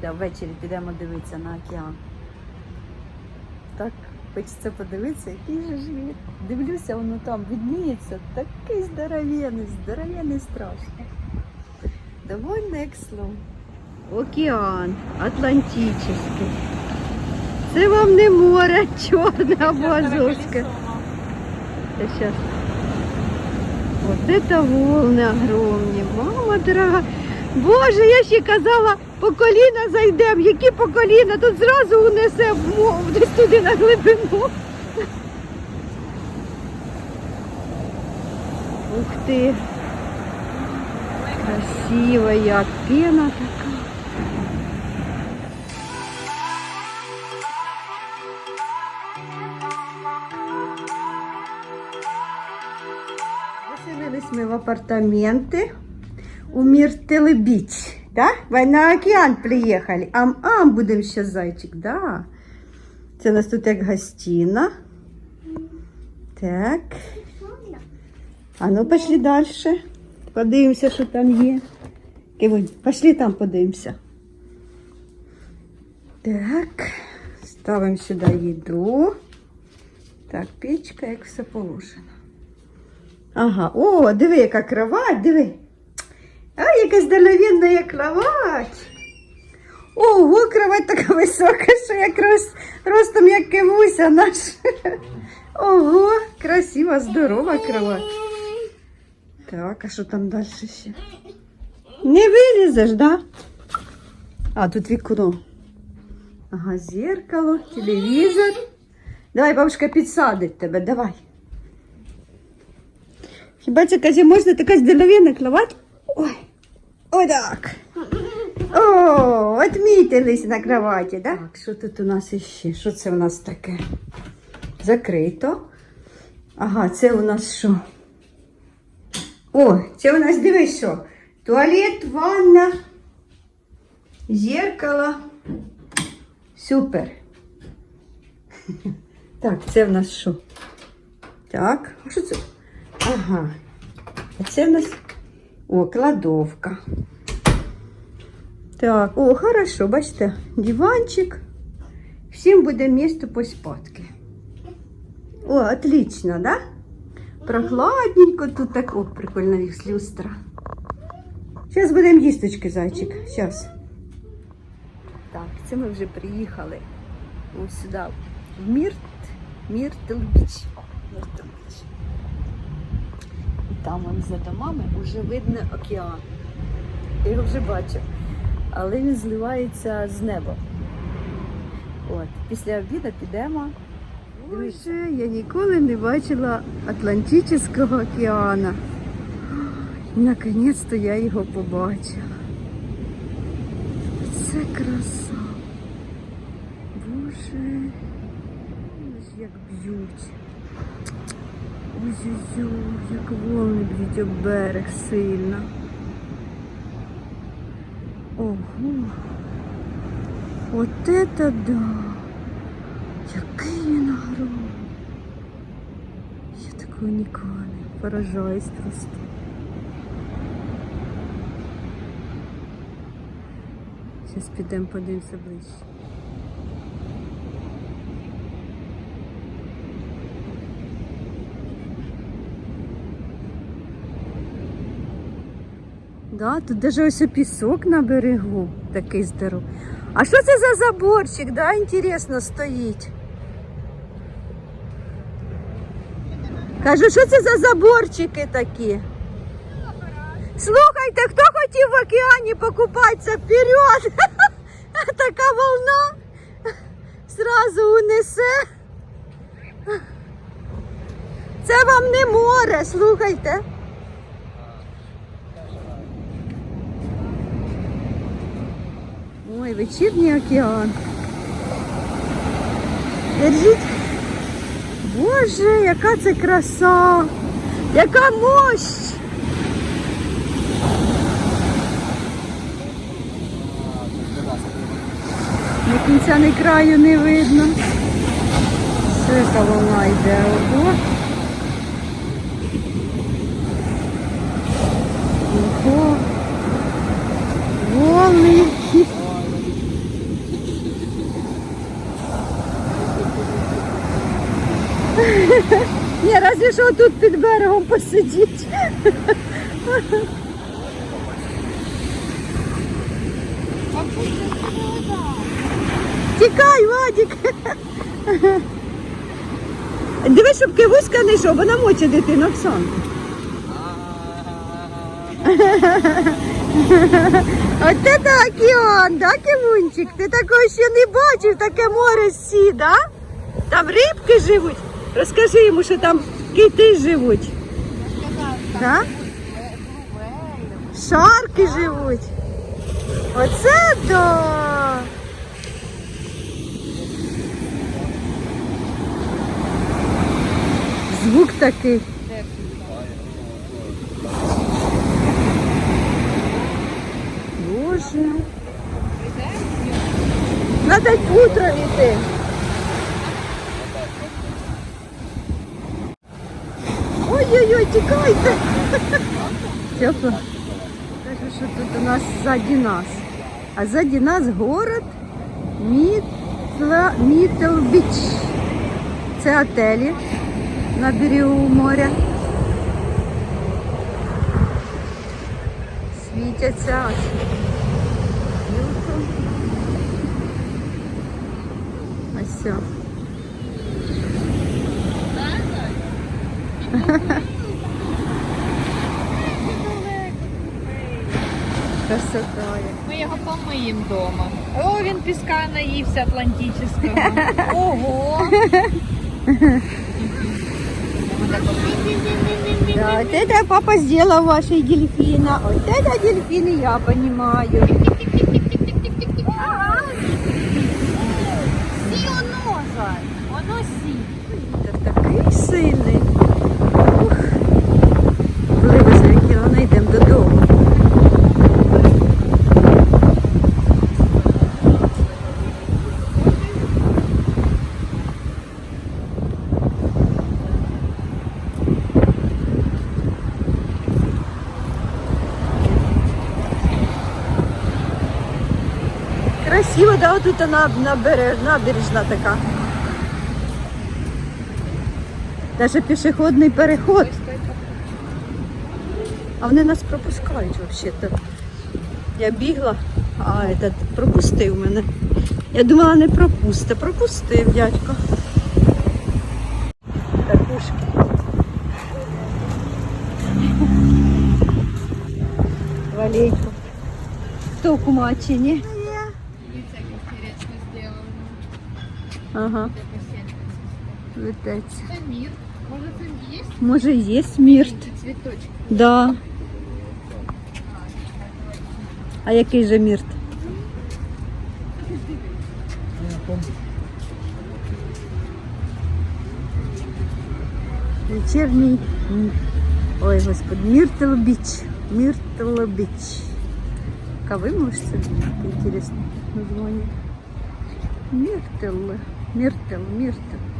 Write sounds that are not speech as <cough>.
Да, ввечері підемо дивитися на океан. Так, хочеться подивитися, який же ж він. Дивлюся, воно там відміється, такий здоровенний, здоровенний страшно. Довольно як слон. Океан Атлантичний. Це вам не море <laughs> чорне або Азовське. Сейчас. Вот это волны огромні. Мама дорога. Боже, я ще казала, по коліна зайдемо. Які по коліна? Тут зразу унесе десь туди на глибину. Ух ти. Красиво як. Пена така. Заселились ми в апартаменти у Миртелебіч. Да? Ви на океан приїхали. Ам-ам, будемо ще зайчик, да. Це у нас тут як гостина. Так. А ну пошли далі. Подивимося, що там є. Кивонь, пошли там подивимося. Так. Ставимо сюди їду. Так, печка, як все положено. Ага, о, диви, яка кровать, диви. А, яка здоровенна кровать. Ого, кровать така висока, що як роз, ростом як кивуся наш. Ого, красива, здорова кровать. Так, а що там далі ще? Не вилізеш, да? А, тут вікно. Ага, зеркало, телевізор. Давай, бабушка підсадить тебе, давай. Хіба це каже, можна така здоровенна кровать? Ой. О, отмітились на кроваті, да? Так, що тут у нас іще? Що це у нас таке? Закрито. Ага, це у нас що? О, це у нас дивись що? Туалет, ванна, зеркало. Супер. <laughs> Так, це в нас що? Так, а що це? Ага. А це в нас о, кладовка. Так, о, хорошо, бачите, диванчик. Всім буде місто поспадки. О, отлично, да? Прохладненько тут так. О, прикольна люстра. Зараз будемо їсточки, зайчик. Зараз. Так, це ми вже приїхали ось сюди, в Мірт, Міртл-Біч. Міртл-Біч. І там он за домами вже видно океан. Я його вже бачу. Але він зливається з неба. От, після обіду підемо. Боже, я ніколи не бачила Атлантичного океану. Наконець-то я його побачила. Це краса. Боже, як б'ють. Ой-ой-ой, як волни б'ють об берег сильно. Ого. От это да. Який він огромний. Я такого ніколи поражаюсь просто. Зараз підемо подивимося ближче. Да, тут даже ось пісок на берегу такий здоровий. А що це за заборчик, да, інтересно, стоїть? Кажу, що це за заборчики такі? Слухайте, хто хотів в океані покупатися вперед? <laughs> Така волна зразу унесе. Це вам не море, слухайте. Ой, вечірній океан. Держіть. Боже, яка це краса! Яка мощь! Ні кінця, ні краю не видно. Що яка волна йде? Ого. Ого. Волни. Що тут під берегом посидіть. Тікай, Вадик. Дивись, щоб кивуська не йшов, бо намочить дитину, Оксан. От це так, Іон, да, Кивунчик? Ти такого ще не бачив, таке море сі, да? Там рибки живуть. Розкажи йому, що там кити живуть. Да? Шарки живуть. Оце да. Звук такий. Боже. Надо утром йти. Ой-ой-ой. Тепло. Кажу, що тут у нас ззаді нас. А ззаді нас город. Мітлбіч. Це отелі на берегу моря. Світяться. Ось все. <laughs> Красота. яка. Ми його помиємо вдома. О, він піска наївся Атлантичного. Ого! Да, вот это папа сделал вашей дельфина. Вот это дельфины я понимаю. Красиво, да, тут на, набережна така. Даже пішохідний переход. А вони нас пропускають взагалі-то. Я бігла, а этот пропустив мене. Я думала, не пропусти. Пропустив дядько. Ракушки. Валейку. Хто в Кумачині? Дивіться, як інтересно зроблено. Ага, лететься. Це мір. Може це є? Може, є смерть? Цвіточки. Да. А який же мірт? Вечірній. Ой, господи, Міртл Біч. Міртл Біч. Кави можеш собі? Міртл, Міртл.